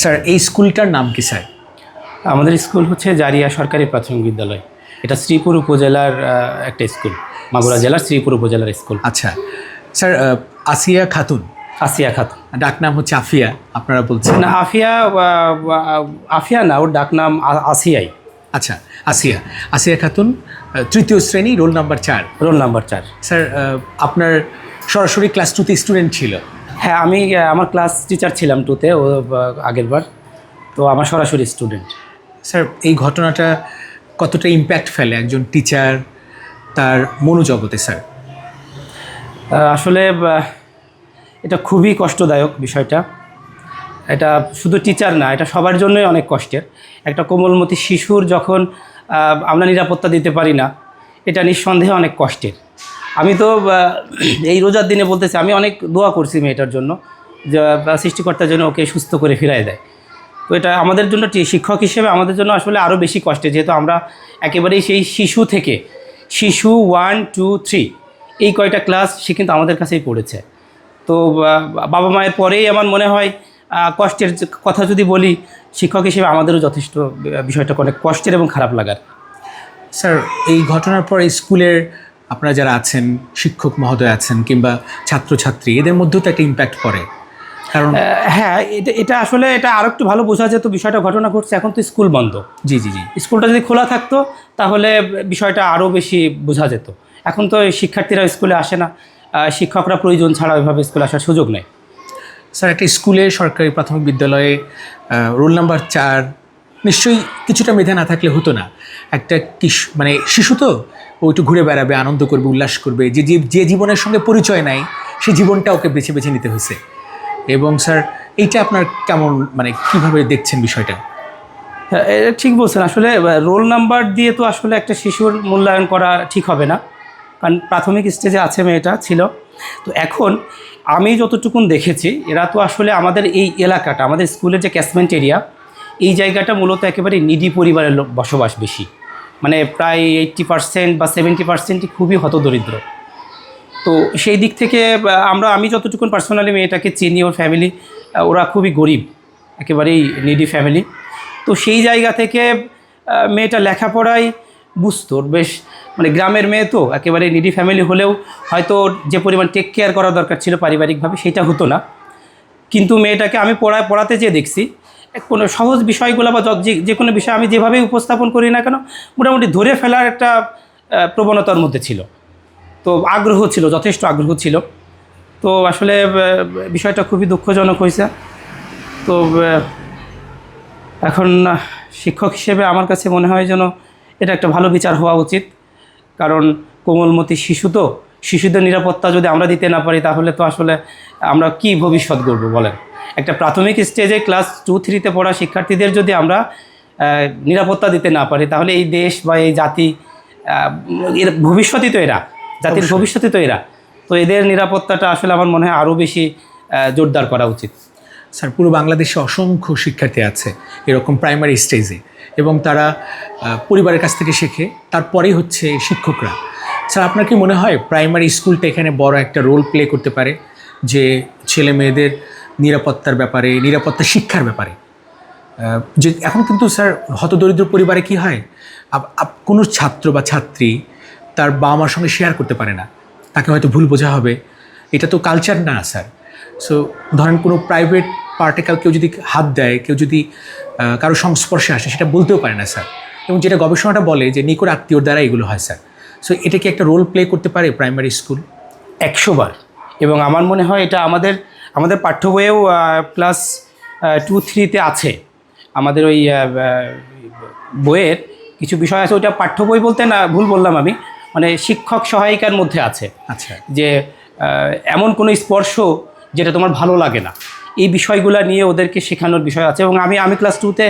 Sir এই স্কুলটার নাম কি স্যার? আমাদের স্কুল হচ্ছে জারিয়া সরকারি প্রাথমিক বিদ্যালয়। এটা শ্রীপুর উপজেলার একটা স্কুল মাগুরা জেলার শ্রীপুর উপজেলার স্কুল। আচ্ছা স্যার আসিয়া খাতুন। আসিয়া খাতুন। ডাক নাম হচ্ছে আফিয়া আপনারা বলছেন। না আফিয়া আফিয়া না ওর ডাক নাম আসিয়াই। আচ্ছা আসিয়া। আসিয়া খাতুন তৃতীয় শ্রেণি রোল নাম্বার চার। রোল নাম্বার চার। স্যার আপনার সরাসরি ক্লাস টুতে স্টুডেন্ট ছিল। হ্যাঁ আমি আমার ক্লাস টিচার ছিলাম টুতে ও আহ, আগের বার তো আমার সরাসরি স্টুডেন্ট স্যার এই ঘটনাটা কতটা ইম্প্যাক্ট ফেলে একজন টিচার তার মনোজগতে স্যার আসলে এটা খুবই কষ্টদায়ক বিষয়টা। এটা শুধু টিচার না এটা সবার জন্যই অনেক কষ্টের। একটা কোমলমতি শিশুর যখন আমরা নিরাপত্তা দিতে পারি না এটা নিঃসন্দেহে অনেক কষ্টের। আমি তো এই রোজার দিনে বলতেছি, আমি অনেক দোয়া করছি মেয়েটার জন্য সৃষ্টিকর্তার জন্য ওকে সুস্থ করে ফিরায় দেয়। তো এটা আমাদের জন্য শিক্ষক হিসেবে আমাদের জন্য আসলে আরও বেশি কষ্টে যেহেতু আমরা একেবারেই সেই শিশু থেকে, শিশু ওয়ান টু থ্রি এই কয়টা ক্লাস সে কিন্তু আমাদের কাছেই পড়েছে। তো বাবা মায়ের পরেই আমার মনে হয় কষ্টের কথা যদি বলি, শিক্ষক হিসেবে আমাদেরও যথেষ্ট বিষয়টা অনেক কষ্টের এবং খারাপ লাগার। স্যার এই ঘটনার পরে স্কুলের আপনারা যারা আছেন শিক্ষক মহোদয় আছেন কিংবা ছাত্রছাত্রী এদের মধ্যেও তো একটা ইম্প্যাক্ট পড়ে। কারণ হ্যাঁ এটা এটা আসলে এটা আরও একটু ভালো বোঝা যেত বিষয়টা ঘটনা ঘটছে এখন তো স্কুল বন্ধ। জি জি জি। স্কুলটা যদি খোলা থাকতো তাহলে বিষয়টা আরও বেশি বোঝা যেত। এখন তো শিক্ষার্থীরা স্কুলে আসে না শিক্ষকরা প্রয়োজন ছাড়া ওইভাবে স্কুলে আসার সুযোগ নেই। স্যার একটা স্কুলে সরকারি প্রাথমিক বিদ্যালয়ে রোল নাম্বার চার নিশ্চয়ই কিছুটা মেধা না থাকলে হতো না। একটা কিশ মানে শিশু তো ও একটু ঘুরে বেড়াবে আনন্দ করবে উল্লাস করবে। যে যে জীবনের সঙ্গে পরিচয় নাই সে জীবনটা ওকে বেছে বেছে নিতে হয়েছে। এবং স্যার এইটা আপনার কেমন মানে কীভাবে দেখছেন বিষয়টা? হ্যাঁ, ঠিক বলছেন। আসলে রোল নাম্বার দিয়ে তো আসলে একটা শিশুর মূল্যায়ন করা ঠিক হবে না। কারণ প্রাথমিক স্টেজে আছে মেয়েটা ছিল। তো এখন আমি যতটুকুন দেখেছি এরা তো আসলে আমাদের এই এলাকাটা আমাদের স্কুলের যে ক্যাসমেন্ট এরিয়া এই জায়গাটা মূলত একেবারে নিডি পরিবারের বসবাস বেশি। মানে প্রায় এইট্টি পার্সেন্ট বা সেভেন্টি পার্সেন্টই খুবই হতদরিদ্র। তো সেই দিক থেকে আমরা, আমি যতটুকুন পার্সোনালি মেয়েটাকে চিনি, ওর ফ্যামিলি ওরা খুবই গরিব, একেবারেই নিডি ফ্যামিলি তো সেই জায়গা থেকে মেয়েটা লেখাপড়ায় বুঝতো বেশ মানে গ্রামের মেয়ে তো একেবারে নিডি ফ্যামিলি হলেও হয়তো যে পরিমাণ টেক কেয়ার করা দরকার ছিল পারিবারিকভাবে, সেটা হতো না। কিন্তু মেয়েটাকে আমি পড়ায় পড়াতে যেয়ে দেখছি কোনো সহজ বিষয়গুলো বা যে কোনো বিষয় আমি যেভাবেই উপস্থাপন করি না কেন, মোটামুটি ধরে ফেলার একটা প্রবণতার মধ্যে ছিল। তো আগ্রহ ছিল, যথেষ্ট আগ্রহ ছিল। তো আসলে বিষয়টা খুবই দুঃখজনক হয়েছে। তো এখন শিক্ষক হিসেবে আমার কাছে মনে হয় যেন এটা একটা ভালো বিচার হওয়া উচিত। কারণ কোমলমতি শিশু তো, শিশুদের নিরাপত্তা যদি আমরা দিতে না পারি, তাহলে তো আসলে আমরা কি ভবিষ্যৎ গড়ব বলেন? একটা প্রাথমিক স্টেজে ক্লাস টু থ্রিতে পড়া শিক্ষার্থীদের যদি আমরা নিরাপত্তা দিতে না পারি তাহলে এই দেশ বা এই জাতি এর ভবিষ্যতই তো এরা জাতির। ভবিষ্যতই তো এরা। তো এদের নিরাপত্তাটা আসলে আমার মনে হয় আরও বেশি জোরদার করা উচিত। স্যার পুরো বাংলাদেশে অসংখ্য শিক্ষার্থী আছে এরকম প্রাইমারি স্টেজে এবং তারা পরিবারের কাছ থেকে শেখে তারপরেই হচ্ছে শিক্ষকরা। স্যার আপনার কি মনে হয় প্রাইমারি স্কুলটা এখানে বড় একটা রোল প্লে করতে পারে? যে ছেলে মেয়েদের নিরাপত্তার ব্যাপারে, নিরাপত্তা শিক্ষার ব্যাপারে। যে এখন কিন্তু স্যার হতদরিদ্র পরিবারে কি হয়? কোনো ছাত্র বা ছাত্রী তার বাবা মার সঙ্গে শেয়ার করতে পারে না। তাকে হয়তো ভুল বোঝা হবে। এটা তো কালচার না, স্যার। সো ধরেন কোনো প্রাইভেট পার্টিকাল কেউ যদি হাত দেয়, কেউ যদি কারও সংস্পর্শে আসে, সেটা বলতেও পারে না, স্যার। এবং যেটা গবেষণাটা বলে যে নিকট আত্মীয়র দ্বারা এগুলো হয়, স্যার। সো এটা কি একটা রোল প্লে করতে পারে প্রাইমারি স্কুল একশোবার এবং আমার মনে হয় এটা আমাদের আমাদের পাঠ্য বইয়েও ক্লাস টু থ্রিতে আছে। আমাদের ওই বইয়ের কিছু বিষয় আছে ওইটা পাঠ্য বই বলতে না ভুল বললাম আমি মানে শিক্ষক সহায়িকার মধ্যে আছে। আচ্ছা। যে এমন কোনো স্পর্শ যেটা তোমার ভালো লাগে না। এই বিষয়গুলো নিয়ে ওদেরকে শেখানোর বিষয় আছে এবং আমি আমি ক্লাস টুতে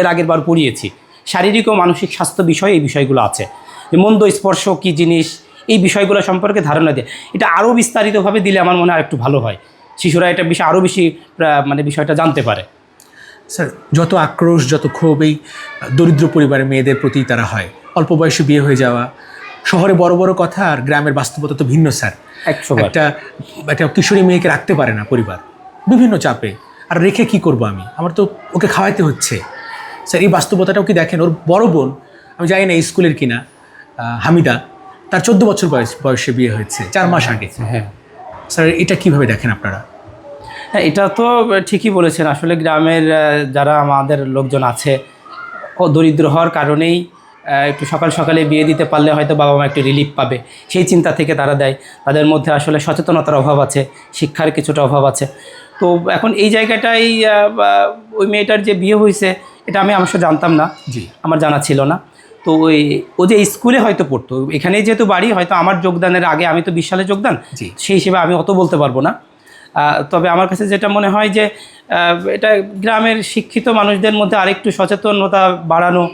এর আগের বার পড়িয়েছি। শারীরিক ও মানসিক স্বাস্থ্য বিষয়ে এই বিষয়গুলো আছে। যে মন্দ স্পর্শ কী জিনিস এই বিষয়গুলো সম্পর্কে ধারণা দেয়। এটা আরও বিস্তারিতভাবে দিলে আমার মনে হয় একটু ভালো হয়। শিশুরা এটা বিষয়ে আরও বেশি মানে বিষয়টা জানতে পারে। স্যার যত আক্রোশ যত ক্ষোভ এই দরিদ্র পরিবারের মেয়েদের প্রতি তারা হয়। অল্প বয়সে বিয়ে হয়ে যাওয়া শহরে বড় বড় কথা আর গ্রামের বাস্তবতা তো ভিন্ন স্যার। একটা একটা কিশোরী মেয়েকে রাখতে পারে না পরিবার। বিভিন্ন চাপে। আর রেখে কি করব আমি? আমার তো ওকে খাওয়াইতে হচ্ছে। স্যার এই বাস্তবতাটাও কি দেখেন? ওর বড় বোন আমি জানি না স্কুলের কিনা হামিদা তার চোদ্দ বছর বয়স বয়সে বিয়ে হয়েছে চার মাস আগে। হ্যাঁ। স্যার এটা কীভাবে দেখেন আপনারা? হ্যাঁ এটা তো ঠিকই বলেছেন। আসলে গ্রামের যারা আমাদের লোকজন আছে ও দরিদ্র হওয়ার কারণেই একটু সকাল সকালে বিয়ে দিতে পারলে হয়তো বাবা মা একটু রিলিফ পাবে। সেই চিন্তা থেকে তারা দেয়। তাদের মধ্যে আসলে সচেতনতার অভাব আছে শিক্ষার কিছুটা অভাব আছে। তো এখন এই জায়গাটাই ওই মেয়েটার যে বিয়ে হয়েছে এটা আমি অবশ্য জানতাম না। জি। আমার জানা ছিল না। তো ওই ও যে স্কুলে হয়তো পড়তো এখানেই যেহেতু বাড়ি হয়তো আমার যোগদানের আগে আমি তো বিশ সালে যোগদান সেই হিসেবে আমি অত বলতে পারব না। তবে আমার কাছে যেটা মনে হয় যে এটা গ্রামের শিক্ষিত মানুষদের মধ্যে আরেকটু সচেতনতা বাড়ানো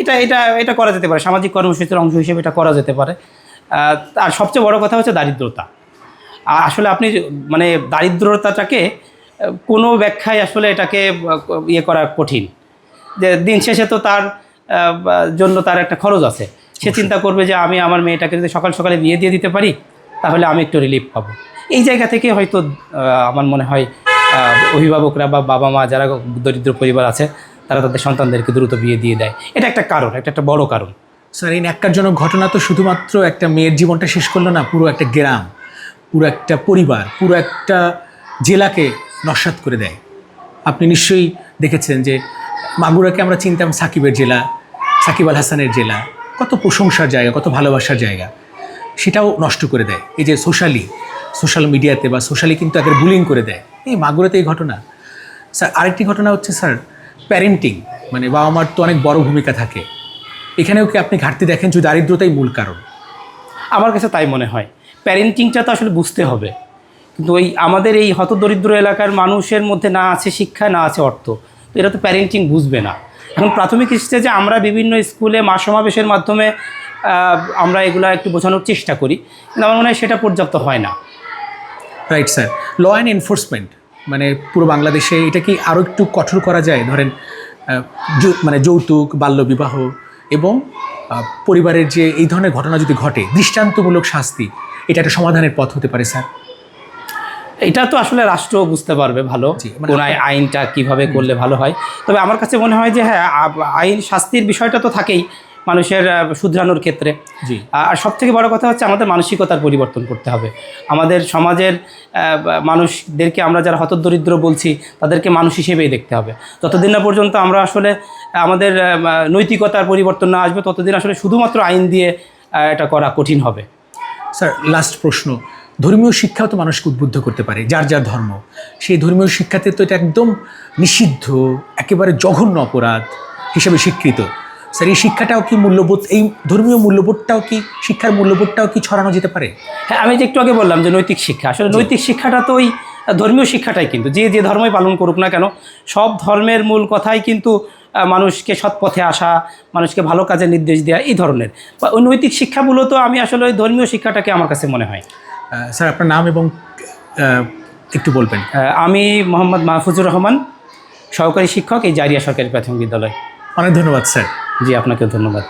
এটা এটা এটা করা যেতে পারে সামাজিক কর্মসূচির অংশ হিসেবে এটা করা যেতে পারে। আর সবচেয়ে বড় কথা হচ্ছে দারিদ্রতা। আসলে আপনি মানে দারিদ্রতাটাকে কোনো ব্যাখ্যায় আসলে এটাকে ইয়ে করা কঠিন। যে দিন শেষে তো তার জন্য তার একটা খরচ আছে। সে চিন্তা করবে যে আমি আমার মেয়েটাকে যদি সকাল সকালে বিয়ে দিয়ে দিতে পারি তাহলে আমি একটু রিলিফ পাবো। এই জায়গা থেকে হয়তো আমার মনে হয় অভিভাবকরা বা বাবা মা যারা দরিদ্র পরিবার আছে তারা তাদের সন্তানদেরকে দ্রুত বিয়ে দিয়ে দেয়। এটা একটা কারণ একটা একটা বড় কারণ। স্যার এই ন্যাক্কারজনক ঘটনা তো শুধুমাত্র একটা মেয়ের জীবনটা শেষ করল না পুরো একটা গ্রাম পুরো একটা পরিবার পুরো একটা জেলাকে নস্বাত করে দেয়। আপনি নিশ্চয়ই দেখেছেন যে মাগুরাকে আমরা চিনতাম সাকিবের জেলা সাকিব আল হাসানের জেলা, কত প্রশংসার জায়গা, কত ভালোবাসার জায়গা, সেটাও নষ্ট করে দেয়। এই যে সোশ্যালি, সোশ্যাল মিডিয়াতে বা সোশ্যালি কিন্তু একের বুলিং করে দেয়। এই মাগুরাতে এই ঘটনা। স্যার, আরেকটি ঘটনা হচ্ছে, স্যার প্যারেন্টিং মানে বাবা মার তো অনেক বড় ভূমিকা থাকে। এখানেও কি আপনি ঘাটতি দেখেন যে দারিদ্রতাই মূল কারণ? আমার কাছে তাই মনে হয়। প্যারেন্টিংটা তো আসলে বুঝতে হবে। কিন্তু ওই আমাদের এই হতদরিদ্র এলাকার মানুষের মধ্যে না আছে শিক্ষা, না আছে অর্থ। তো এরা তো প্যারেন্টিং বুঝবে না। এখন প্রাথমিক স্টেজে আমরা বিভিন্ন স্কুলে মা সমাবেশের মাধ্যমে আমরা এগুলো একটু বোঝানোর চেষ্টা করি। কিন্তু আমার মনে হয় সেটা পর্যাপ্ত হয় না। Right sir law and enforcement মানে পুরো বাংলাদেশে এটা কি আরও একটু কঠোর করা যায়? ধরেন মানে যৌতুক, বাল্যবিবাহ এবং পরিবারের যে এই ধরনের ঘটনা যদি ঘটে, দৃষ্টান্তমূলক শাস্তি, এটা একটা সমাধানের পথ হতে পারে স্যার এটা তো আসলে রাষ্ট্র বুঝতে পারবে ভালো জি, মানে কোন আইনটা কীভাবে করলে ভালো হয়। তবে আমার কাছে মনে হয় যে হ্যাঁ আইন শাস্তির বিষয়টা তো থাকেই মানুষের শুধরানোর ক্ষেত্রে। জি। আর সব থেকে বড় কথা হচ্ছে আমাদের মানসিকতার পরিবর্তন করতে হবে। আমাদের সমাজের মানুষদেরকে আমরা যারা হতদরিদ্র বলছি তাদেরকে মানুষ হিসেবেই দেখতে হবে। যতদিন না পর্যন্ত আমরা আসলে আমাদের নৈতিকতার পরিবর্তন না আসবে ততদিন আসলে শুধুমাত্র আইন দিয়ে এটা করা কঠিন হবে। স্যার লাস্ট প্রশ্ন। ধর্মীয় শিক্ষাও তো মানুষকে উদ্বুদ্ধ করতে পারে যার যার ধর্ম। সেই ধর্মীয় শিক্ষাতে তো এটা একদম নিষিদ্ধ একেবারে জঘন্য অপরাধ হিসেবে স্বীকৃত। স্যার এই শিক্ষাটাও কি মূল্যবোধ এই ধর্মীয় মূল্যবোধটাও কি শিক্ষার মূল্যবোধটাও কি ছড়ানো যেতে পারে? হ্যাঁ আমি যে একটু আগে বললাম যে নৈতিক শিক্ষা আসলে নৈতিক শিক্ষাটা তো ওই ধর্মীয় শিক্ষাটাই কিন্তু যে যে ধর্মই পালন করুক না কেন সব ধর্মের মূল কথাই কিন্তু মানুষকে সৎ পথে আসা মানুষকে ভালো কাজে নির্দেশ দেওয়া এই ধরনের। বা ওই নৈতিক শিক্ষা মূলত আমি আসলে ওই ধর্মীয় শিক্ষাটাকে আমার কাছে মনে হয়। স্যার আপনার নাম এবং একটু বলবেন। আমি মোহাম্মদ মাহফুজুর রহমান সহকারী শিক্ষক এই জারিয়া সরকারি প্রাথমিক বিদ্যালয়। অনেক ধন্যবাদ স্যার। জি আপনাকে ধন্যবাদ।